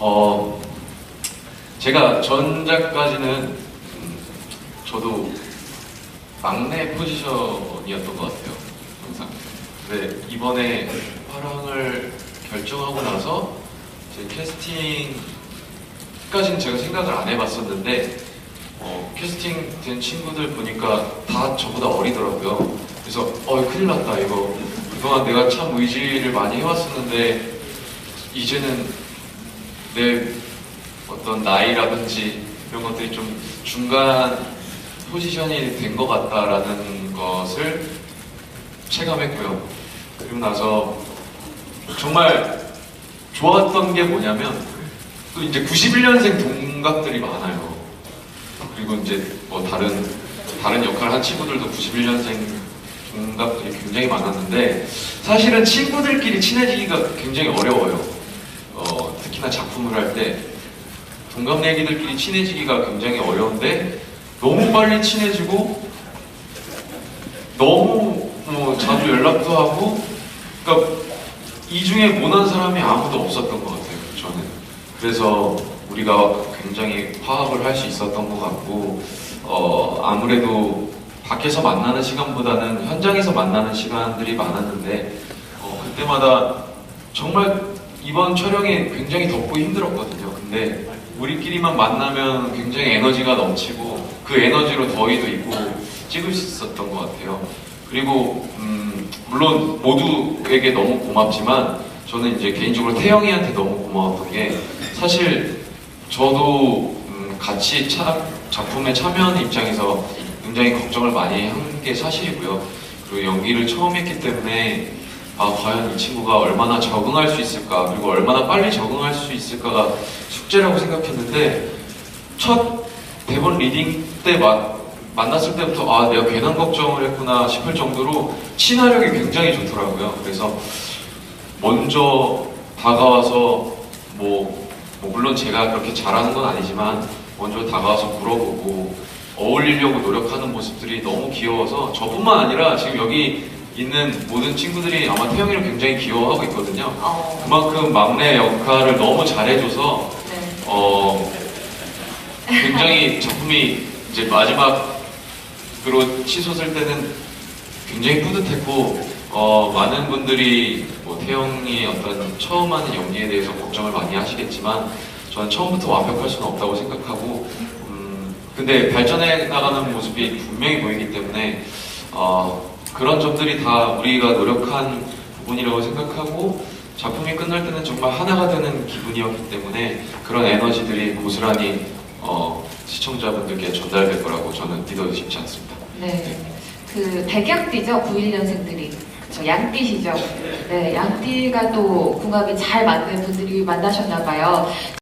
어, 제가 전작까지는 음, 저도 막내 포지션이었던 것 같아요. 항상. 근데 이번에 화랑을 결정하고 나서 제 캐스팅까지는 제가 생각을 안 해봤었는데 어, 캐스팅 된 친구들 보니까 다 저보다 어리더라고요. 그래서 어 큰일 났다 이거 그동안 내가 참 의지를 많이 해왔었는데 이제는 내 어떤 나이라든지 이런 것들이 좀 중간 포지션이 된 것 같다라는 것을 체감했고요. 그리고 나서 정말 좋았던 게 뭐냐면 또 이제 91년생 동갑들이 많아요. 그리고 이제 뭐 다른 다른 역할을 한 친구들도 91년생 동갑들이 굉장히 많았는데 사실은 친구들끼리 친해지기가 굉장히 어려워요. 어, 특히나 작품을 할 때 동갑 내기들끼리 친해지기가 굉장히 어려운데 너무 빨리 친해지고 너무 뭐 자주 연락도 하고 그러니까 이 중에 모난 사람이 아무도 없었던 것 같아요 저는. 그래서 우리가 굉장히 화합을 할 수 있었던 것 같고 어, 아무래도 밖에서 만나는 시간보다는 현장에서 만나는 시간들이 많았는데 어, 그때마다 정말 이번 촬영이 굉장히 덥고 힘들었거든요. 근데 우리끼리만 만나면 굉장히 에너지가 넘치고 그 에너지로 더위도 입고 찍을 수 있었던 것 같아요. 그리고 음, 물론 모두에게 너무 고맙지만 저는 이제 개인적으로 태영이한테 너무 고마웠던 게 사실 저도 음, 같이 차- 작품에 참여하는 입장에서 굉장히 걱정을 많이 한 게 사실이고요. 그리고 연기를 처음 했기 때문에 아 과연 이 친구가 얼마나 적응할 수 있을까 그리고 얼마나 빨리 적응할 수 있을까가 숙제라고 생각했는데 첫 대본 리딩 때 마- 만났을 때부터 아 내가 괜한 걱정을 했구나 싶을 정도로 친화력이 굉장히 좋더라고요. 그래서 먼저 다가와서 뭐, 뭐 물론 제가 그렇게 잘하는 건 아니지만 먼저 다가와서 물어보고 어울리려고 노력하는 모습들이 너무 귀여워서 저뿐만 아니라 지금 여기 있는 모든 친구들이 아마 태영이를 굉장히 귀여워하고 있거든요. 어, 그만큼 막내 역할을 너무 잘해줘서 네. 어 굉장히 작품이 이제 마지막으로 치솟을 때는 굉장히 뿌듯했고 어 많은 분들이 뭐 태영이 어떤 처음 하는 연기에 대해서 걱정을 많이 하시겠지만 저는 처음부터 완벽할 수는 없다고 생각하고 음 근데 발전해 나가는 모습이 분명히 보이기 때문에 어 그런 점들이 다 우리가 노력한 부분이라고 생각하고 작품이 끝날 때는 정말 하나가 되는 기분이었기 때문에 그런 에너지들이 고스란히 어, 시청자분들께 전달될 거라고 저는 믿어 싶지 않습니다. 네. 그 백양띠죠, 91년생들이. 그쵸, 양띠시죠. 네, 양띠가 또 궁합이 잘 맞는 분들이 만나셨나 봐요.